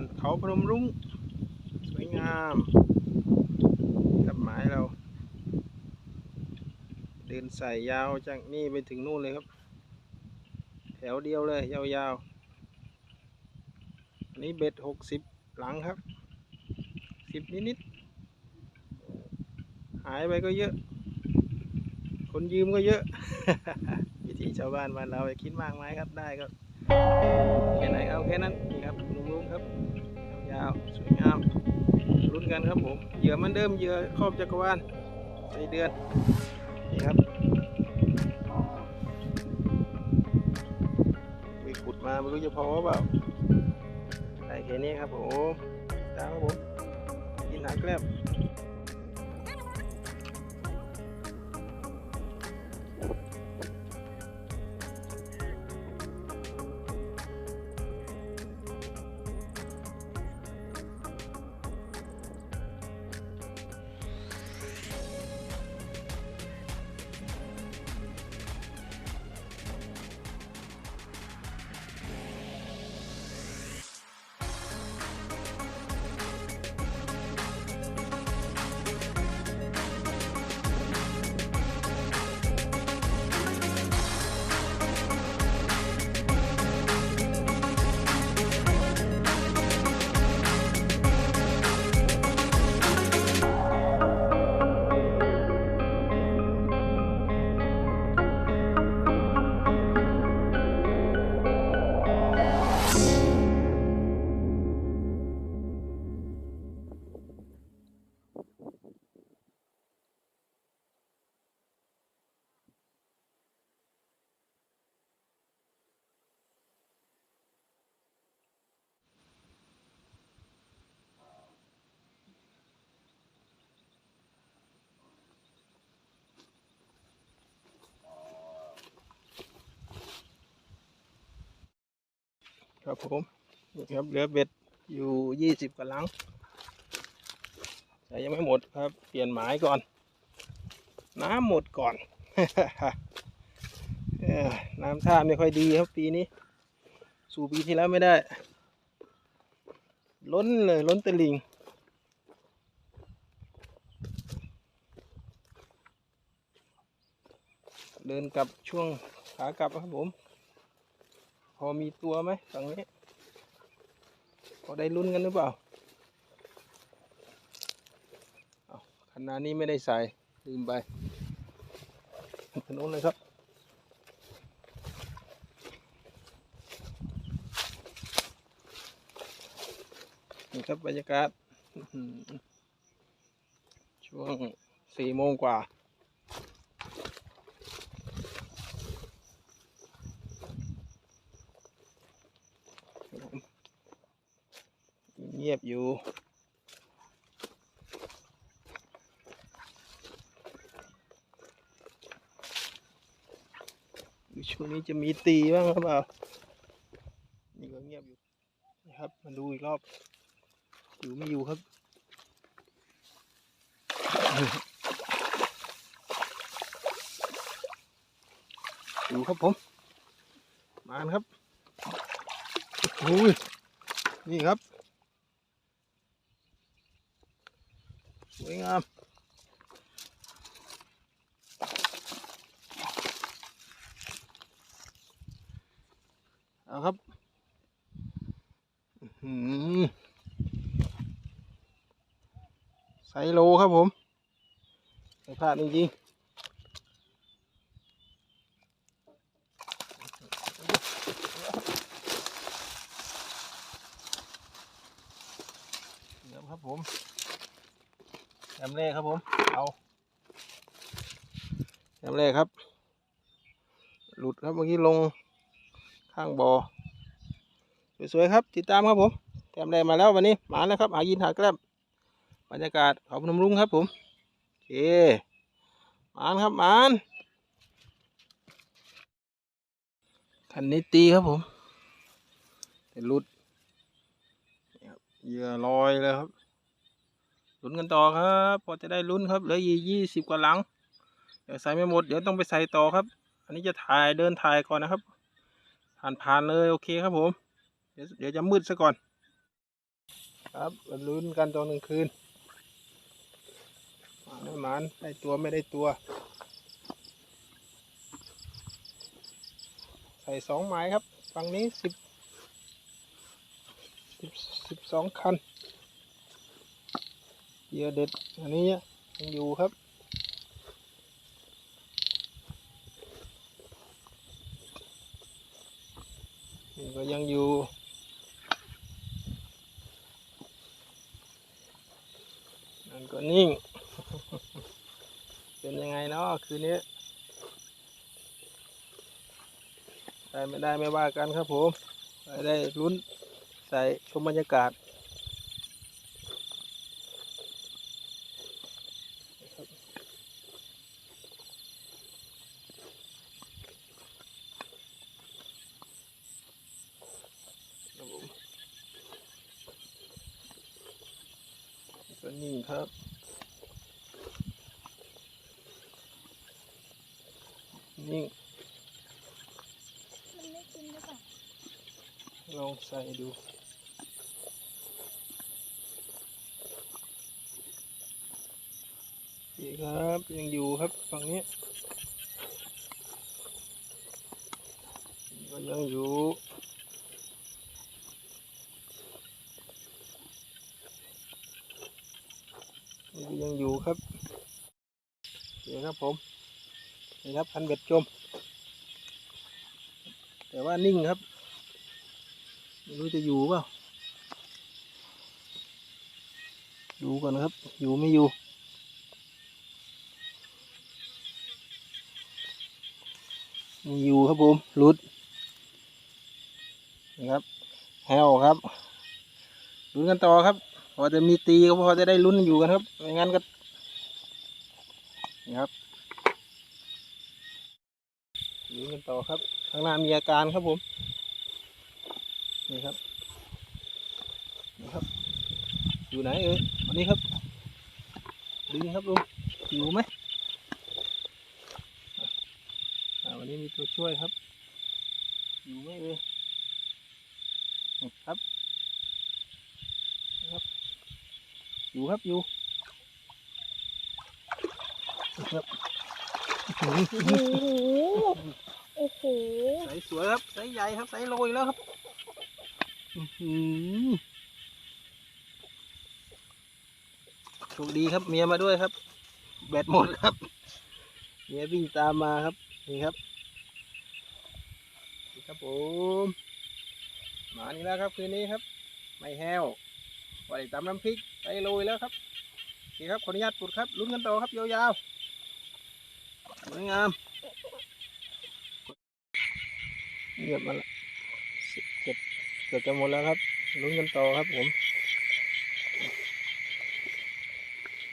อนเขาพนมรุ้งสวยงามกับหมายเรา เดินใส่ยาวจากนี่ไปถึงนู่นเลยครับ แถวเดียวเลยยาวๆอันนี้เบ็ดหกสิบหลังครับสิบนิดๆหายไปก็เยอะ คนยืมก็เยอะวิธีชาวบ้านบ้านเราคิดมากมายครับได้ครับแค่ไหนเอาแค่นั้นนี่ครับ งครับ ยาวสวยงามรุ่นกันครับผมเหยื่อมันเดิมเหยื่อครอบจักรวาลในเดือนนี่ครับไปขุดมาไม่รู้จะพอเปล่าใส่แค่นี้ครับผมตามครับผมกินหาแกล้ม ครับผมครับเหลือเบ็ดอยู่ยี่สิบกว่าลังแต่ยังไม่หมดครับ เปลี่ยนหมายก่อน น้ำหมดก่อน น้ำท่าไม่ค่อยดีครับปีนี้ สู่ปีที่แล้วไม่ได้ ล้นเลยล้นตะลิงเดินกลับช่วงขากลับครับผม พอมีตัวไหมฝั่งนี้ พอได้ลุ้นกันหรือเปล่าเอาขนาดนี้ไม่ได้ใส่ลืมไปถนนเลยครับนี่ครับบรรยากาศช่วงสี่โมงกว่า เงียบอยู่ ช่วงนี้จะมีตีบ้างหรือเปล่า นี่ก็เงียบอยู่นะครับ มาดูอีกรอบ อยู่ไม่อยู่ครับ อยู่ครับผม มาครับ อุ้ย นี่ครับ วยงามเอาครับไซโลครับผมไม่พลาดจริงๆเดี๋ยวครับผม แอมเล่ครับผม เอาแอมเล่ครับ หลุดครับเมื่อกี้ลงข้างบอ่อสวยๆครับ ติดตามครับผมแต้มแรกมาแล้ววันนี้มาแล้วครับ หายินหาแกล้มบรรยากาศเขาพนมรุ้งครับผมโอเคมานครับมานคันนี้ตีครับผมแต่หลุดนี่ครับเหยื่อลอยเลยครับ ลุ้นกันต่อครับพอจะได้ลุ้นครับเหลือยี่ยี่สิบกว่าหลังเดี๋ยวใส่ไม่หมดเดี๋ยวต้องไปใส่ต่อครับ อันนี้จะถ่ายเดินถ่ายก่อนนะครับ ผ่านผ่านๆเลยโอเคครับผม เดี๋ยวเดี๋ยวจะมืดซะก่อน ครับลุ้นกันตอนกลางคืนหมานไม่หมานได้ตัวไม่ได้ตัว ใส่สองไม้ครับฝั่งนี้สิบสิบสองคัน เหยื่อเด็ด อันนี้ยังอยู่ครับนี่ก็ยังอยู่นั่นก็นิ่ง เป็นยังไงเนาะคืนนี้ได้ไม่ได้ไม่ว่ากันครับผม ได้ได้ลุ้นใส่ชมบรรยากาศครับผมก็นิ่ง ครับ นิ่งมันไม่กินหรือเปล่าลองใส่ดูดีครับ ยังอยู่ครับฝั่งนี้ก็ยังอยู่นี่ก็ยังอยู่ครับ นี่ครับผมนี่ครับพันเบ็ดจม แต่ว่านิ่งครับ ไม่รู้จะอยู่เปล่าดูก่อนครับ อยู่ไม่อยู่ มีอยู่ครับผมรุดนี่ครับแฮวครับลุ้นกันต่อครับ พอจะมีตีก็พอจะได้ลุ้นอยู่กันครับ ไม่งั้นก็นี่ครับ ลุ้นกันต่อครับ ข้างหน้ามีอาการครับผม นี่ครับ นี่ครับ อยู่ไหนเอ่ยวันนี้ครับ ดึงครับลุงอยู่ไหมวันนี้มีตัวช่วยครับ อยู่ไหมเอ่ยนี่ครับ ครับ อยู่ครับอยู่ครับ โอ้โหโอ้โหใสสวยครับใสใหญ่ครับใสโรยแล้วครับอือหือโชคดีครับเมียมาด้วยครับ แบตหมดครับเมียวิ่งตามมาครับนี่ครับนี่ครับผมมานี่แล้วครับคืนนี้ครับ ไม่แห้วปล่อยตำน้ำพริกใสโรยแล้วครับโอเคครับขออนุญาตปุดครับลุ้นกันต่อครับยาวๆ สวยงามเงียบมาละสิบเจ็ดเกือบจะหมดแล้วครับลุ้นกันต่อครับผม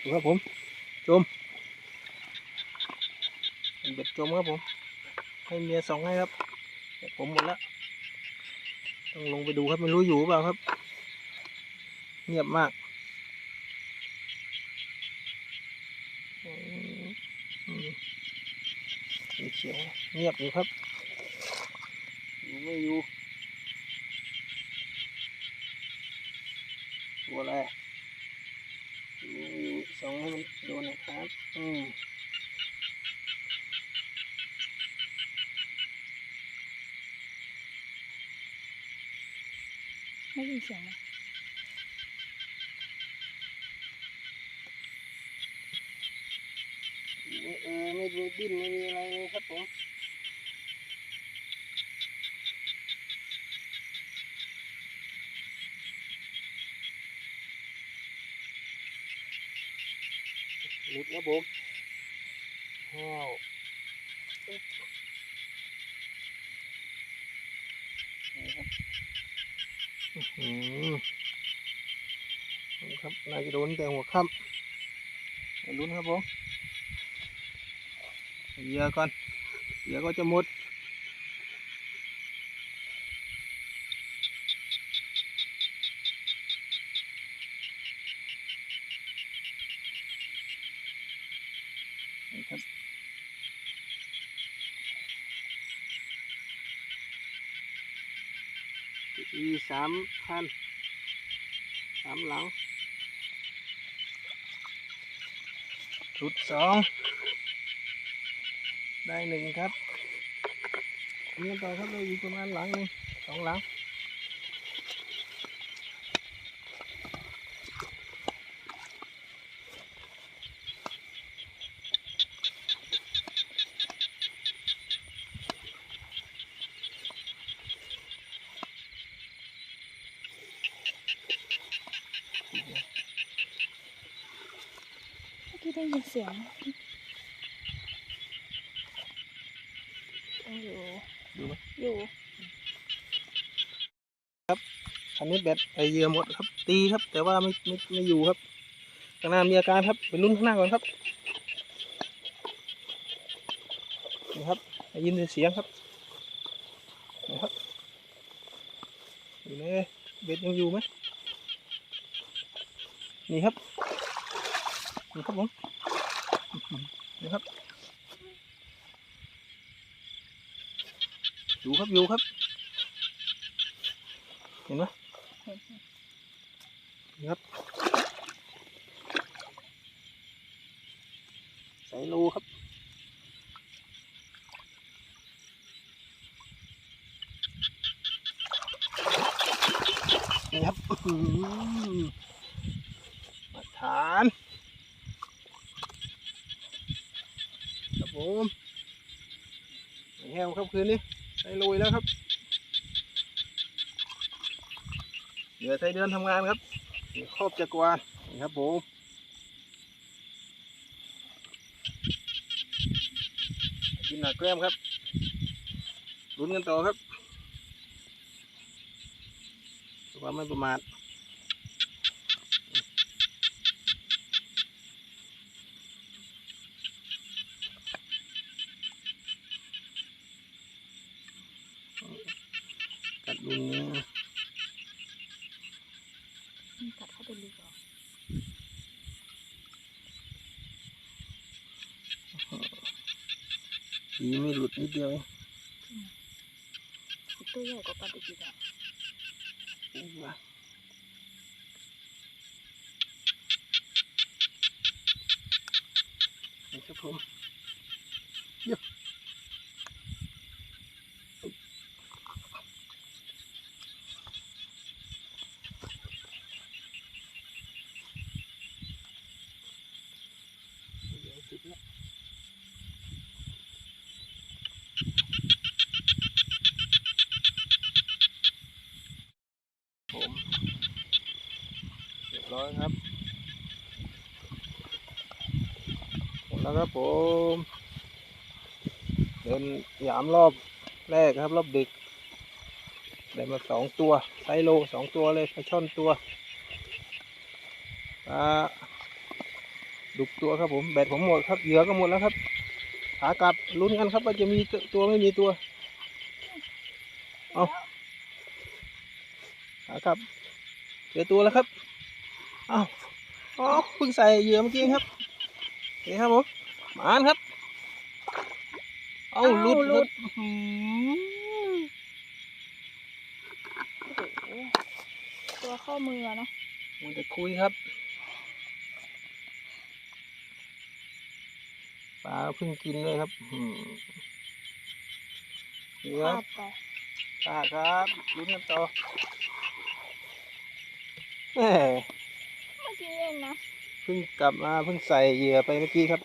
ดูครับผมจมเป็บ็ดจมครับผม ให้เมียสองให้ครับผมหมดแล้วต้องลงไปดูครับไม่รู้อยู่เปล่าครับ เงียบมากอืมอืมสี เขียวเงียบอยู่ครับอยู่ไม่อยู่ตัวอะไรอยู่ไม่อยู่สองให้มันโดนนะครับ อืมไม่ยินเสียงไหมไม่เออไม่มีดิ้นไม่มีอะไรเลยครับผมหลุดแล้วผมแห้วอึ๊บนี่ครับอื้อหือนี่ครับน่าจะโดนแต่หัวค่ำไปลุ้นครับผม เหยื่อก่อนเหยื่อก็จะหมดครับอีสามพันสามหลังชุดสอง ได้หนึ่งครับนี่ต่อครับเลยอยู่ประมาณหลังหนึ่งสองหลังเมื่อกี้ได้ยินเสียง ยังอยู่ดูไหมอยู่อันนี้แบตไอเหยื่อหมดครับ ตีครับ แต่ว่าไม่ไม่ไม่อยู่ครับข้างหน้ามีอาการครับไปลุ้นข้างหน้าก่อนครับนี่ครับได้ยินเสียงครับนะครับอยู่ในเบ็ดยังอยู่ไหมนี่ครับนี่ครับผมนี่ครับ อยู่ครับอยู่ครับ เห็นไหมเห็นนี่ครับใส่โลครับนี่ครับอื้อหือมาทานครับผมไม่แห้วครับคืนนี้ ไส้เดือนทำงานครับนี่ครอบจักรวาลนี่ครับผมกินหนักแกล้มครับลุ้นกันต่อครับความไม่ประมาทกัดลุงนี้ มันกัดเข้าไปลึกเหรอ ดีไม่หลุดนิด เดียวเองอีกตัวใหญ่กว่าปลาดุกอีกอะอู้ว่ะนี่ครับผมเยอะเดี๋ยวติดแล้ว ผมเรียบร้อยครับหมดแล้ว ครับผม เดินหยามรอบแรกครับ รอบดึก ได้มาสองตัวไซโลสองตัวเลยปลาช่อนตัวปลาดุกตัวครับผม แบตผมหมดครับเหยื่อก็หมดแล้วครับขากลับลุ้นกันครับ ว่าจะมีตัวไม่มีตัว เอาครับเจอตัวแล้วครับ เอาอ๋อเพิ่งใส่เหยื่อเมื่อกี้ครับนี่ครับผม มานครับ เอาหลุดหลุดอื้อหือโอ้โหตัวเข้ามืออะเนาะมันจะคุยครับ ปลาเพิ่งกินเลยครับอื้อหือนี่พคลารับดไปปลาครับลุ้นกันต่อแหมเมื่อกี้เองนะ เพิ่งกลับมาเพิ่งใส่เหยื่อไปเมื่อกี้ครับ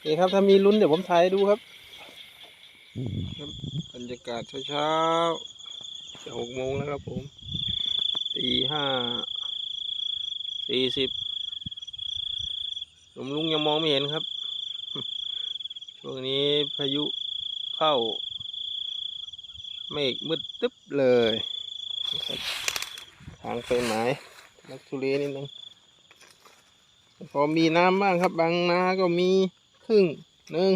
โอเคครับถ้ามีลุ้นเดี๋ยวผมถ่ายให้ดูครับบรรยากาศเช้าๆจะหกโมงแล้วครับผมตีห้าสี่สิบหนุ่มลุงยังมองไม่เห็นครับ ช่วงนี้พายุเข้า เมฆมืดตึ๊บเลยทางไปไหนลักทุเลนิดนึงพอมีน้ำบ้างครับ บางนาก็มี ครึ่งหนึ่ง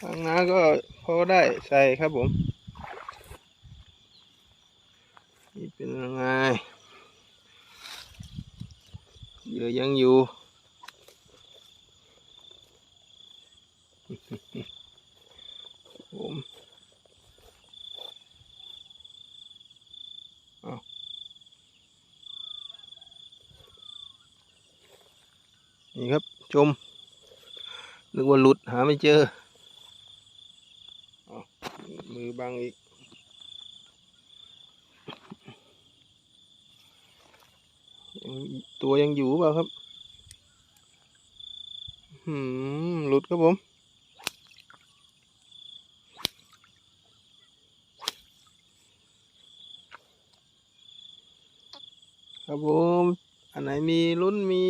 ทางน้าก็พอได้ใส่ครับผม นี่เป็นยังไงเหยื่อยังอยู่ผมนี่ครับ ชม นึกว่าหลุดหาไม่เจออมือบังอีก ตัวยังอยู่เปล่าครับหืมหลุดครับผมครับผม อันไหนมีลุ้นมี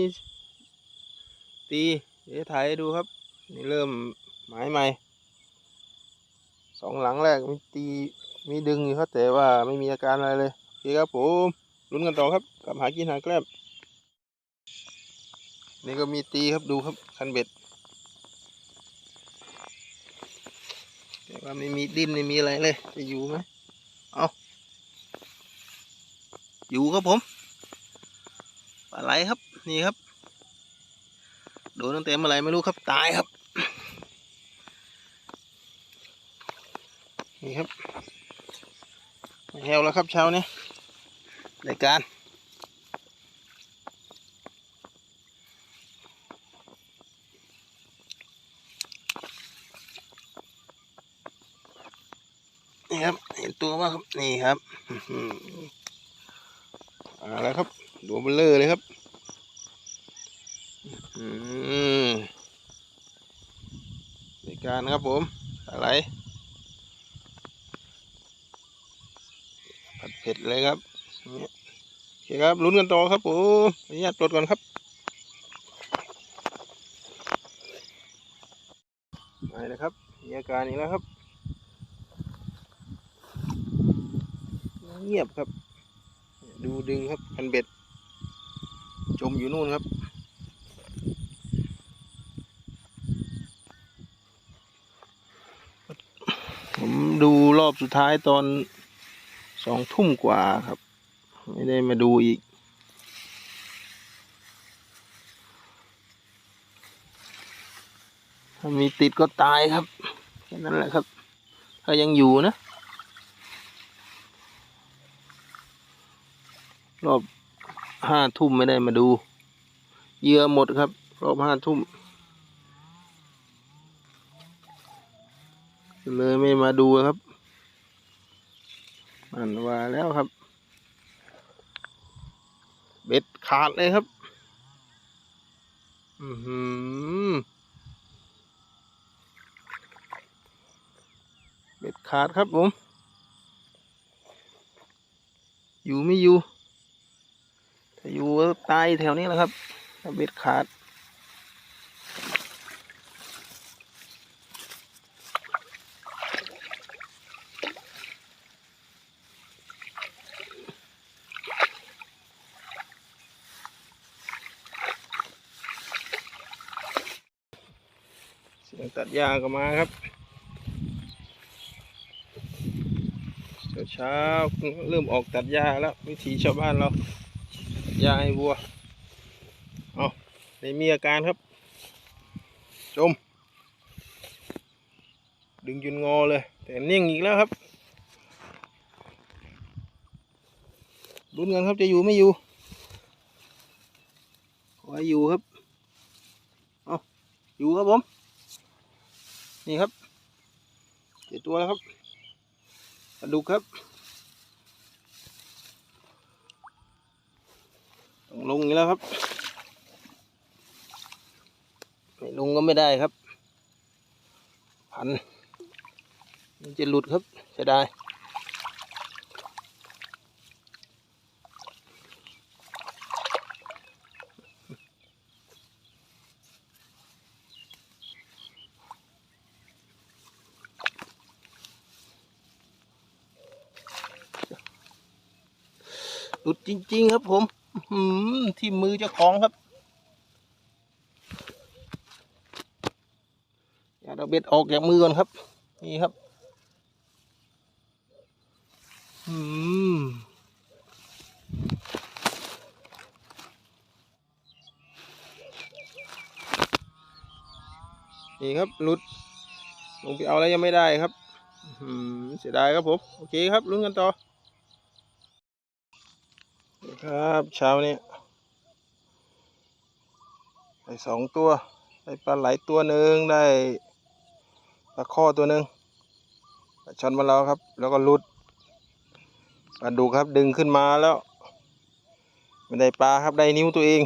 ตี เดี๋ยวถ่ายดูครับ นี่เริ่มหมายใหม่สองหลังแรกมีตีมีดึงอยู่ครับแต่ว่าไม่มีอาการอะไรเลยโอเคครับผมลุ้นกันต่อครับกับหากินหาแกล้มนี่ก็มีตีครับดูครับคันเบ็ดแต่ว่าไม่มีดิ้นไม่มีอะไรเลย จะอยู่ไหมเอาอยู่ครับผมปลาไหลครับนี่ครับ โดนตั้งแต่เมื่อไรไม่รู้ครับตายครับนี่ครับแหวแล้วครับเช้านี้รายการนี่ครับเห็นตัวว่าครับนี่ครับอื้อาแล้วครับตัวเบลเลอร์เลยครับ อืมการครับผม อะไร ผัดเผ็ดเลยครับเนี่ยโอเคครับลุ้นกันต่อครับผมอนุญาตปลดก่อนครับมาเลยครับมีอาการอีกแล้วครับ เงียบครับ ดูดึงครับคันเบ็ด จมอยู่นู่นครับ ผมดูรอบสุดท้ายตอนสองทุ่มกว่าครับ ไม่ได้มาดูอีก ถ้ามีติดก็ตายครับแค่นั้นแหละครับ ถ้ายังอยู่นะ รอบห้าทุ่มไม่ได้มาดู เยื่อหมดครับ รอบห้าทุ่ม เลยไม่มาดูครับมันว่าแล้วครับ เบ็ดขาดเลยครับ อือหือเบ็ดขาดครับผม อยู่ไม่อยู่ ถ้าอยู่ก็ตายแถวนี้แหละครับเบ็ดขาด ตัดหญ้าก็มาครับเช้าเริ่มออกตัดหญ้าแล้ว วิถีชาวบ้านเราหญ้าให้วัวเอาไม่มีอาการครับ จม ดึงจนงอเลย แต่นิ่งอีกแล้วครับรุ้นกันครับจะอยู่ไม่อยู่ขออยู่ครับเอาอยู่ครับผม นี่ครับเจ็ดตัวแล้วครับปลาดุกครับต้องลงอีกแล้วครับไม่ลงก็ไม่ได้ครับ พันมันจะหลุดครับเสียดาย หลุดจริง ๆ ครับผมที่มือเจ้าของครับอย่าเอาเบ็ดออกจากมือก่อนครับ นี่ครับอืมนี่ครับหลุด ลงไปเอาแล้วยังไม่ได้ครับเสียดายครับผม โอเคครับลุ้นกันต่อ ครับเช้านี้ได้สองตัว ได้ปลาไหลตัวหนึ่งได้ปลาข้อตัวหนึ่งปลาช่อนมาแล้วครับ แล้วก็ลุดปลาดุกครับดึงขึ้นมาแล้วไม่ได้ปลาครับได้นิ้วตัวเอง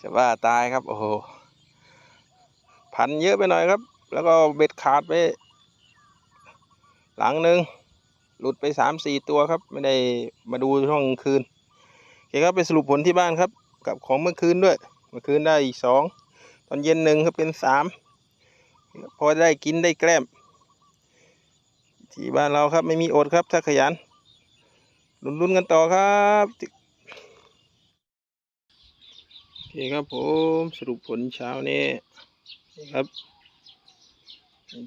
จะว่าตายครับโอ้โหพันเยอะไปหน่อยครับ แล้วก็เบ็ดขาดไป หลังหนึ่ง หลุดไปสามสี่ตัวครับ ไม่ได้มาดูช่วงคืนโอเคครับไปสรุปผลที่บ้านครับ กับของเมื่อคืนด้วย เมื่อคืนได้อีกสองตอนเย็นหนึ่งครับเป็นสามพอได้กินได้แกล้ม ที่บ้านเราครับไม่มีอดครับถ้าขยันลุ้นๆกันต่อครับโอเคครับผมสรุปผลเช้านี้นะครับ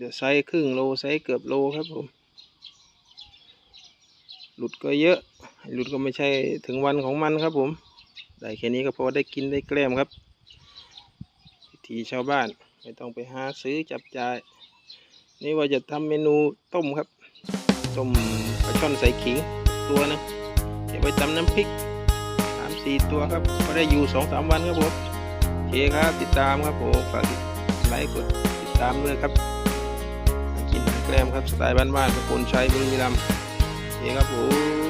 จะไซส์ครึ่งโลไซส์เกือบโลครับผม หลุดก็เยอะ หลุดก็ไม่ใช่ถึงวันของมันครับผม ได้แค่นี้ก็พอได้กินได้แกล้มครับวิถีชาวบ้านไม่ต้องไปหาซื้อจับจ่าย นี่ว่าจะทำเมนูต้มครับ ต้มปลาช่อนใส่ขิงตัวนึงเก็บไว้ตำน้ำพริกสามสี่ตัวครับก็ได้อยู่สองสามวันครับผมโอเคครับติดตามครับผมฝากไลค์กดติดตามด้วยครับกินแกล้มครับสไตล์บ้านๆกับคนใช้บุรีรัมย์ โอเคครับผม